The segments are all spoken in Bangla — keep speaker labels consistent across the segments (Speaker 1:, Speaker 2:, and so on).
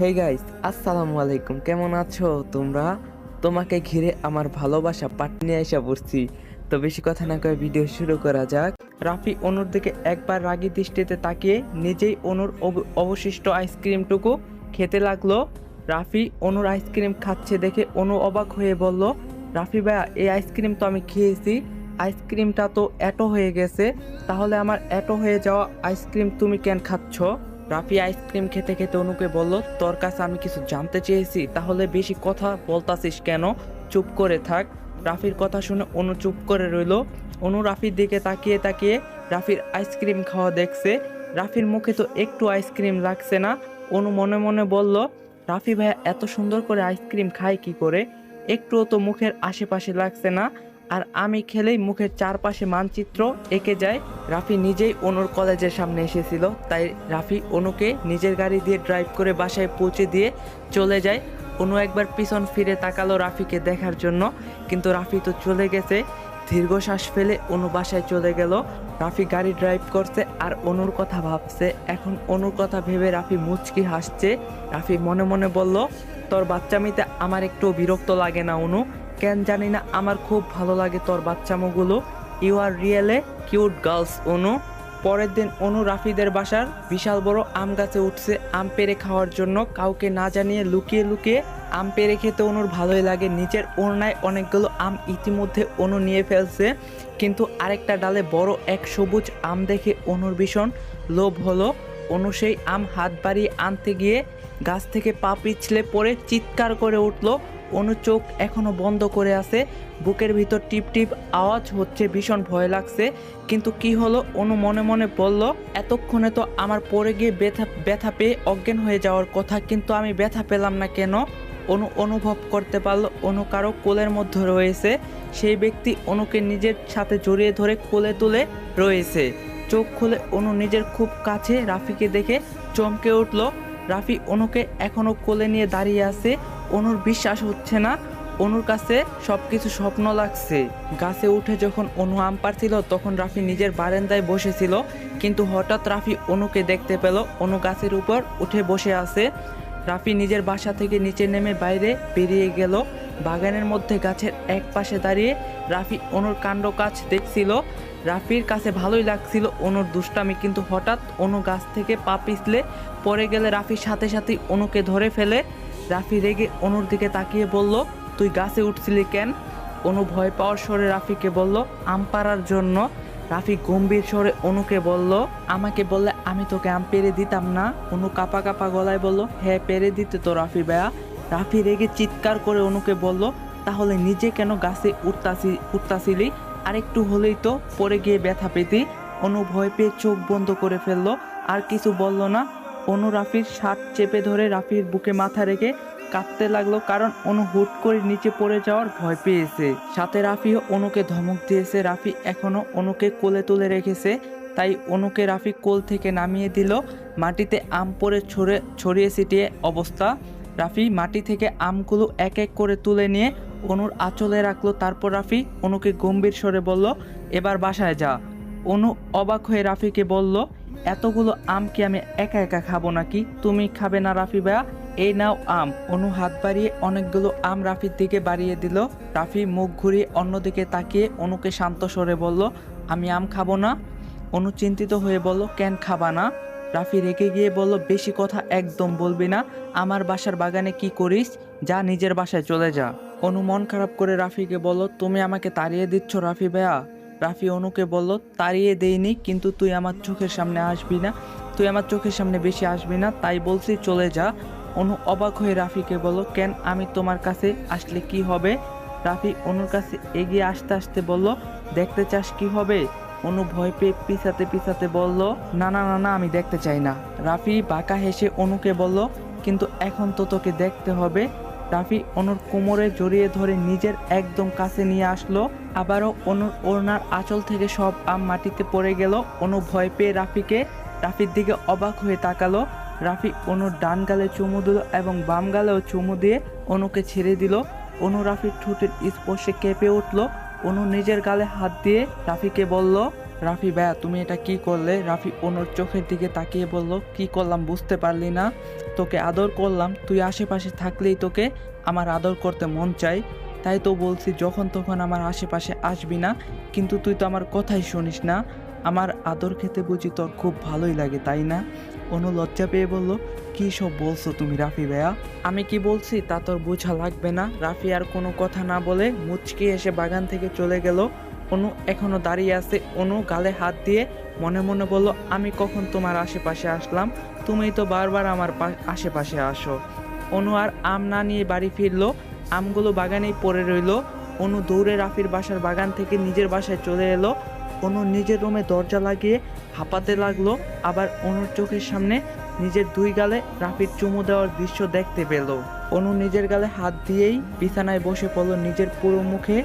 Speaker 1: হে গাইস আসসালামু আলাইকুম। কেমন আছো তোমরা? তোমাকে ঘিরে আমার ভালোবাসা পাট নিয়ে এসে পড়ছি। তো বেশি কথা না কয়ে ভিডিও শুরু করা যাক। রাফি অনুর দিকে একবার রাগি দৃষ্টিতে তাকিয়ে নিজেই অনুর অব- অবশিষ্ট আইসক্রিমটুকু খেতে লাগল। রাফি অনুর আইসক্রিম খাচ্ছে দেখে অনু অবাক হয়ে বলল, রাফি ভাইয়া, এই আইসক্রিম তো আমি খেয়েছি। আইসক্রিমটা তো এটো হয়ে গেছে। তাহলে আমার এটো হয়ে যাওয়া আইসক্রিম তুমি কেন খাচ্ছ? রাফি আইসক্রিম খেতে খেতে অনুকে বলল, তোর কাছে আমি কিছু জানতে চেয়েছি, তাহলে বেশি কথা বলতাছিস কেন? চুপ করে থাক। রাফির কথা শুনে অনু চুপ করে রইল। অনু রাফির দিকে তাকিয়ে তাকিয়ে রাফির আইসক্রিম খাওয়া দেখছে। রাফির মুখে তো একটু আইসক্রিম লাগছে না। অনু মনে মনে বলল, রাফি ভাইয়া, এত সুন্দর করে আইসক্রিম খায় কি করে? একটুও তো মুখের আশেপাশে লাগছে না। আর আমি খেলেই মুখের চারপাশে মানচিত্র এঁকে যায়। রাফি নিজেই অনুর কলেজের সামনে এসেছিল, তাই রাফি অনুকে নিজের গাড়ি দিয়ে ড্রাইভ করে বাসায় পৌঁছে দিয়ে চলে যায়। অনু একবার পিছন ফিরে তাকালো রাফিকে দেখার জন্য, কিন্তু রাফি তো চলে গেছে। দীর্ঘশ্বাস ফেলে অনু বাসায় চলে গেল। রাফি গাড়ি ড্রাইভ করছে আর অনুর কথা ভাবছে। এখন অনুর কথা ভেবে রাফি মুচকি হাসছে। রাফি মনে মনে বলল, তোর বাচ্চামিতে আমার একটু বিরক্ত লাগে না, অনু। কেন জানি না, আমার খুব ভালো লাগে তোর বাচ্চামোগুলো। You are really cute girls Anu. পরের দিন অনু রাফিদের বাসার বিশাল বড় আম গাছে উঠছে আম পেরে খাওয়ার জন্য। কাউকে না জানিয়ে লুকিয়ে লুকিয়ে আম পেরে খেতে অনুর ভালোই লাগে। নিচের ওড়নায় অনেকগুলো আম ইতিমধ্যে অনু নিয়ে ফেলছে। কিন্তু আরেকটা ডালে বড় এক সবুজ আম দেখে অনুর ভীষণ লোভ হলো। অনু সেই আম হাত বাড়িয়ে আনতে গিয়ে গাছ থেকে পা পিছলে পড়ে চিৎকার করে উঠল। অনু চোখ এখনও বন্ধ করে আছে। বুকের ভিতর টিপ টিপ আওয়াজ হচ্ছে, ভীষণ ভয় লাগছে। কিন্তু কি হলো, অনু মনে মনে বলল, এতক্ষণে তো আমার পড়ে গিয়ে ব্যথা ব্যথা পেয়ে অজ্ঞান হয়ে যাওয়ার কথা, কিন্তু আমি ব্যথা পেলাম না কেন? অনু অনুভব করতে পারল, অনু কারও কোলের মধ্যে রয়েছে। সেই ব্যক্তি অনুকে নিজের সাথে জড়িয়ে ধরে কোলে তুলে রয়েছে। চোখ খুলে অনু নিজের খুব কাছে রাফিকে দেখে চমকে উঠল। রাফি অনুকে এখনও কোলে নিয়ে দাঁড়িয়ে আছে। অনুর বিশ্বাস হচ্ছে না, অনুর কাছে সবকিছু স্বপ্ন লাগছে। গাছে উঠে যখন অনু আম পারছিল তখন রাফি নিজের বারান্দায় বসেছিল, কিন্তু হঠাৎ রাফি অনুকে দেখতে পেল, অনু গাছের উপর উঠে বসে আছে। রাফি নিজের বাসা থেকে নিচে নেমে বাইরে বেরিয়ে গেল। বাগানের মধ্যে গাছের এক পাশে দাঁড়িয়ে রাফি অনুর কাণ্ড কাজ দেখছিল। রাফির কাছে ভালোই লাগছিল অনুর দুষ্টামি, কিন্তু হঠাৎ অনু গাছ থেকে পা পিছলে পড়ে গেলে রাফির সাথে সাথে অনুকে ধরে ফেলে। রাফি রেগে অনুর দিকে তাকিয়ে বলল, তুই গাছে উঠছিলি কেন? অনু ভয় পাওয়ার স্বরে রাফিকে বলল, আম পাড়ার জন্য। রাফি গম্ভীর স্বরে অনুকে বলল, আমাকে বললে আমি তোকে আম পেরে দিতাম না? অনু কাপা কাপা গলায় বলল হ্যাঁ পেরে দিতে তো রাফি ভাইয়া রাফি রেগে চিৎকার করে অনুকে বলল, তাহলে নিজে কেন গাছে উঠতাছি, উঠতাছিলি? আর একটু হলেই তো পরে গিয়ে ব্যথা পেতি। অনু ভয় পেয়ে চোখ বন্ধ করে ফেলল, আর কিছু বলল না। অনু রাফির শার্ট চেপে ধরে রাফির বুকে মাথা রেখে কাঁদতে লাগল কারণ অনু হুট করে নিচে পড়ে যাওয়ার ভয় পেয়েছে। সাথে রাফিও অনুকে ধমক দিয়েছে। রাফি এখনও অনুকে কোলে তুলে রেখেছে। তাই অনুকে রাফি কোল থেকে নামিয়ে দিল। মাটিতে আম পড়ে ছড়ে, ছড়িয়ে ছিটিয়ে অবস্থা। রাফি মাটি থেকে আমগুলো এক এক করে তুলে নিয়ে অনুর আঁচলে রাখল। তারপর রাফি অনুকে গম্ভীর স্বরে বলল, এবার বাসায় যা। অনু অবাক হয়ে রাফিকে বলল এতগুলো আম কি আমি একা একা খাব নাকি? তুমি খাবে না রাফি ভাইয়া? এই নাও আম। অনু হাত বাড়িয়ে অনেকগুলো আম রাফির দিকে বাড়িয়ে দিল। রাফি মুখ ঘুরিয়ে অন্যদিকে তাকিয়ে অনুকে শান্ত স্বরে বলল, আমি আম খাব না? অনু চিন্তিত হয়ে বলল, কেন খাবা না? রাফি রেগে গিয়ে বলল, বেশি কথা একদম বলবি না। আমার বাসার বাগানে কি করিস? যা নিজের বাসায় চলে যা। অনু মন খারাপ করে রাফিকে বলল, তুমি আমাকে তাড়িয়ে দিচ্ছ রাফি ভাইয়া? রাফি অনুকে বলল, তাড়িয়ে দেইনি, কিন্তু তুই আমার চোখের সামনে আসবি না। তুই আমার চোখের সামনে বেশি আসবি না, তাই বলছি চলে যা। অনু অবাক হয়ে রাফিকে বলল, কেন আমি তোমার কাছে আসলে কি হবে? রাফি অনুর কাছে এগিয়ে আসতে আসতে বলল, দেখতে চাস কি হবে? অনু ভয় পেয়ে পিছাতে পিছাতে বলল, না না না না, আমি দেখতে চাই না। রাফি বাঁকা হেসে অনুকে বলল, কিন্তু এখন তো তোকে দেখতে হবে। রাফি অনুর কোমরে জড়িয়ে ধরে নিজের একদম কাছে নিয়ে আসলো। আবারও অনুর ওড়নার আঁচল থেকে সব আম মাটিতে পড়ে গেল। অনু ভয় পেয়ে রাফিকে, রাফির দিকে অবাক হয়ে তাকালো। রাফি অনুর ডান গালে চুমু দিল এবং বাম গালেও চুমু দিয়ে অনুকে ছেড়ে দিল। অনু রাফির ঠোঁটের স্পর্শে কেঁপে উঠল। অনু নিজের গালে হাত দিয়ে রাফিকে বলল রাফি, ভাইয়া, তুমি এটা কি করলে? রাফি অনুর চোখের দিকে তাকিয়ে বলল, কি করলাম বুঝতে পারলি না। তোকে আদর করলাম। তুই আশেপাশে থাকলেই তোকে আমার আদর করতে মন চাই তাই তো বলছি, যখন তখন আমার আশেপাশে আসবি না। কিন্তু তুই তো আমার কথাই শুনিস না। আমার আদর খেতে বুঝি তোর খুব ভালোই লাগে, তাই না? অনু লজ্জা পেয়ে বলল, কি সব বলছো তুমি রাফি ভাইয়া? আমি কি বলছি তা তোর বোঝা লাগবে না। রাফি আর কোনো কথা না বলে মুচকি এসে বাগান থেকে চলে গেল। অনু এখনও দাঁড়িয়ে আছে। অনু গালে হাত দিয়ে মনে মনে বলল, আমি কখন তোমার আশেপাশে আসলাম? তুমি তো বারবার আমার আশেপাশে আসো। অনু আর আম না নিয়ে বাড়ি ফিরলো। আমগুলো বাগানেই পড়ে রইল। অনু দৌড়ে রাফির বাসার বাগান থেকে নিজের বাসায় চলে এলো। অনু নিজের রুমে দরজা লাগিয়ে হাঁপাতে লাগল। আবার অনুর চোখের সামনে নিজের দুই গালে রাফির চুমু দেওয়ার দৃশ্য দেখতে পেল। অনু নিজের গালে হাত দিয়েই বিছানায় বসে পড়ল। নিজের পুরো মুখে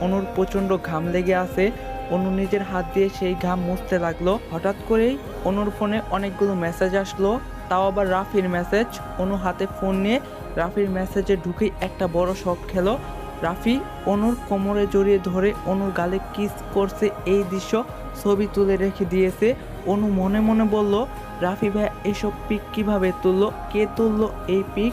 Speaker 1: অনুর প্রচণ্ড ঘাম লেগে আছে। অনু নিজের হাত দিয়ে সেই ঘাম মুছতে লাগল। হঠাৎ করেই অনুর ফোনে অনেকগুলো মেসেজ আসলো। তাও আবার রাফির মেসেজ। অনু হাতে ফোন নিয়ে রাফির মেসেজে ঢুকেই একটা বড় শখ খেলো। রাফি অনুর কোমরে জড়িয়ে ধরে অনুর গালে কিস করছে। এই দৃশ্য ছবি তুলে রেখে দিয়েছে। অনু মনে মনে বলল, রাফি ভাই, এসব পিক কীভাবে তুললো? কে তুললো এই পিক?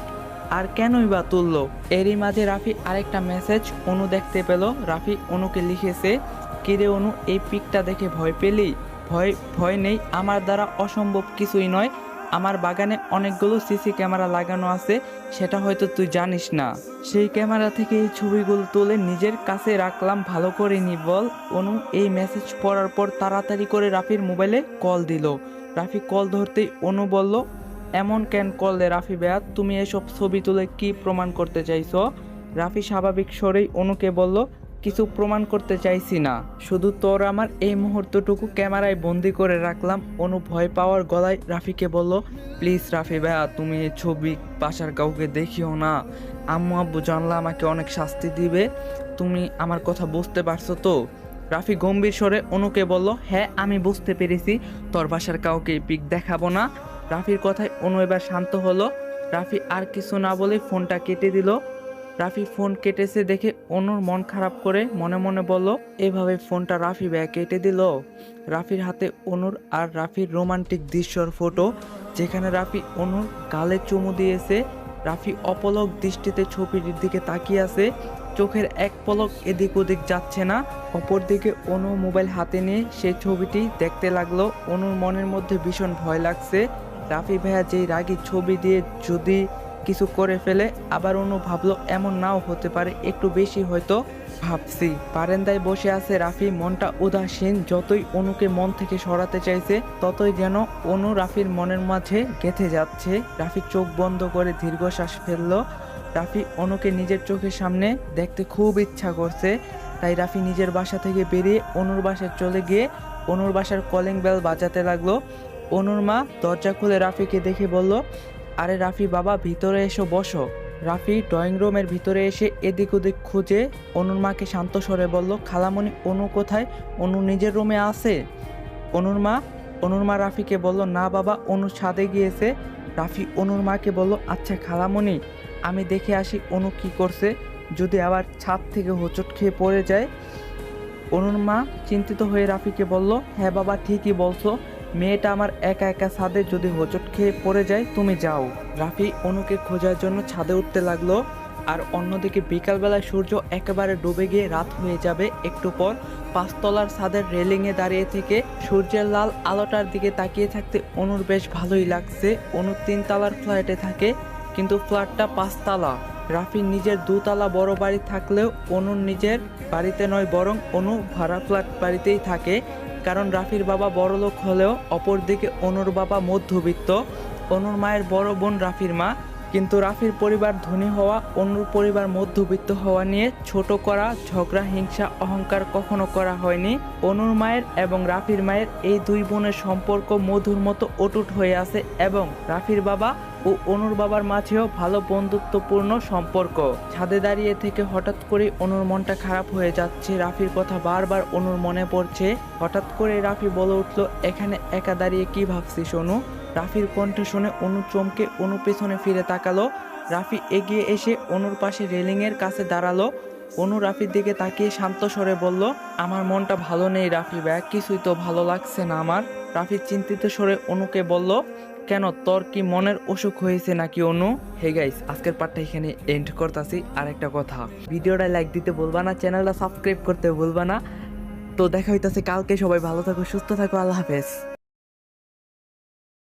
Speaker 1: আর কেনই বা তুললো? এরই মাঝে রাফি আরেকটা মেসেজ অনু দেখতে পেল। রাফি অনুকে লিখেছে, কিরে অনু, এই পিকটা দেখে ভয় পেলি? ভয় ভয় নেই। আমার দ্বারা অসম্ভব কিছুই নয়। আমার বাগানে অনেকগুলো সিসি ক্যামেরা লাগানো আছে, সেটা হয়তো তুই জানিস না। সেই ক্যামেরা থেকে এই ছবিগুলো তুলে নিজের কাছে রাখলাম, ভালো করে নি বল। অনু এই মেসেজ পড়ার পর তাড়াতাড়ি করে রাফির মোবাইলে কল দিল। রাফি কল ধরতেই অনু বলল, এমন কেন কল দে রাফি বেয়া তুমি এসব ছবি তুলে কি প্রমাণ করতে চাইছো? রাফি স্বাভাবিক স্বরেই অনুকে বলল কিছু প্রমাণ করতে চাইছি না। শুধু তোর আমার এই মুহূর্তটুকু ক্যামেরায় বন্দি করে রাখলাম। অনু ভয় পাওয়ার গলায় রাফিকে বলল, প্লিজ রাফি ভাইয়া, তুমি এই ছবি বাসার কাউকে দেখিও না। আম্মু আব্বু জানলে আমাকে অনেক শাস্তি দিবে। তুমি আমার কথা বুঝতে পারছ তো? রাফি গম্ভীর স্বরে অনুকে বলল হ্যাঁ আমি বুঝতে পেরেছি। তোর বাসার কাউকে পিক দেখাবো না। রাফির কথায় অনু এবার শান্ত হলো। রাফি আর কিছু না বলে ফোনটা কেটে দিল। রাফি ফোন কেটেছে দেখে অনুর মন খারাপ করে মনে মনে বলল, এভাবে ফোনটা রাফি ব্যাগ কেটে দিল? রাফির হাতে অনুর আর রাফির রোমান্টিক দৃশ্যর ফটো, যেখানে রাফি অনুর গালে চুমু দিয়েছে। রাফি অপলক দৃষ্টিতে ছবিটির দিকে তাকিয়ে আছে। চোখের এক পলক এদিক ওদিক যাচ্ছে না। অপরদিকে অনু মোবাইল হাতে নিয়ে সেই ছবিটি দেখতে লাগল। অনুর মনের মধ্যে ভীষণ ভয় লাগছে। রাফি ভাইয়া যেই রাগী ছবি দিয়ে যদি কিছু করে ফেলে, আবার অনু ভাবলো এমন নাও হতে পারে, একটু বেশি হয়তো ভাবছি। বারান্দায় বসে আছে রাফি, মনটা উদাসীন, যতই অনুকে মন থেকে সরাতে চাইছে, ততই যেন অনু রাফির মনের মাঝে গেঁথে যাচ্ছে। রাফি চোখ বন্ধ করে দীর্ঘশ্বাস ফেলল। রাফি অনুকে নিজের চোখের সামনে দেখতে খুব ইচ্ছা করছে। তাই রাফি নিজের বাসা থেকে বেরিয়ে অনুর বাসায় চলে গিয়ে অনুর বাসার কলিং বেল বাজাতে লাগল। অনুর মা দরজা খুলে রাফিকে দেখে বলল আরে রাফি বাবা, ভিতরে এসো, বসো। রাফি ড্রয়িং রুমের ভিতরে এসে এদিক ওদিক খুঁজে অনুর মাকে শান্ত স্বরে বলল, খালামণি, অনু কোথায়? অনু নিজের রুমে আছে? অনুর মা অনুর মা রাফিকে বলল, না বাবা, অনু ছাদে গিয়েছে। রাফি অনুর মাকে বলল আচ্ছা খালামণি, আমি দেখে আসি অনু কি করছে। যদি আবার ছাদ থেকে হোঁচট খেয়ে পড়ে যায়? অনুর মা চিন্তিত হয়ে রাফিকে বলল হ্যাঁ বাবা, ঠিকই বলছো। মেয়েটা আমার একা একা ছাদে যদি হোঁচট খেয়ে পড়ে যায়, তুমি যাও। রাফি অনুকে খোঁজার জন্য ছাদে উঠতে লাগল। আর অন্যদিকে বিকালবেলায় সূর্য একেবারে ডুবে গিয়ে রাত হয়ে যাবে একটু পর। পাঁচতলার ছাদের রেলিংয়ে দাঁড়িয়ে থেকে সূর্যের লাল আলোটার দিকে তাকিয়ে থাকতে অনুর বেশ ভালোই লাগছে। অনু তিনতলার ফ্ল্যাটে থাকে, কিন্তু ফ্ল্যাটটা পাঁচতলা। রাফি নিজের দুতলা বড় বাড়ি থাকলেও অনুর নিজের বাড়িতে নয়, বরং অনু ভাড়া ফ্ল্যাট বাড়িতেই থাকে। কারণ রাফির বাবা বড়লোক হলেও অপরদিকে অনুর বাবা মধ্যবিত্ত। অনুর মায়ের বড় বোন রাফির মা। কিন্তু রাফির পরিবার ধনী হওয়া অনুর পরিবার মধ্যবিত্ত হওয়া নিয়ে ছোট করা, ঝগড়া, হিংসা, অহংকার কখনো করা হয়নি। অনুর মায়ের এবং রাফির মায়ের এই দুই বোনের সম্পর্ক মধুর মতো অটুট হয়ে আছে এবং রাফির বাবা ও অনুর বাবার মাঝেও ভালো বন্ধুত্বপূর্ণ সম্পর্ক। ছাদে দাঁড়িয়ে থেকে হঠাৎ করে অনুর মনটা খারাপ হয়ে যাচ্ছে। রাফির কথা বারবার অনুর মনে পড়ছে। হঠাৎ করে রাফি বলে উঠল, এখানে একা দাঁড়িয়ে কি ভাবছিস অনু? রাফির কণ্ঠ শুনে অনু চমকে অনু পেছনে ফিরে তাকালো। রাফি এগিয়ে এসে অনুর পাশে রেলিংয়ের কাছে দাঁড়াল। অনু রাফির দিকে তাকিয়ে শান্ত স্বরে বলল, আমার মনটা ভালো নেই রাফি ব্যাগ কিছুই তো ভালো লাগছে না আমার। রাফি চিন্তিত স্বরে অনুকে বলল, কেন, তোর কি মনের অসুখ হয়েছে নাকি অনু? হে গাইস আজকের পার্টটা এখানে এন্ড করতেছি। আর একটা কথা, ভিডিওটা লাইক দিতে বলবা না চ্যানেলটা সাবস্ক্রাইব করতে বলবা না। তো দেখা হইতাছে, কালকে সবাই ভালো থাকো, সুস্থ থাকো, আল্লাহ হাফেজ।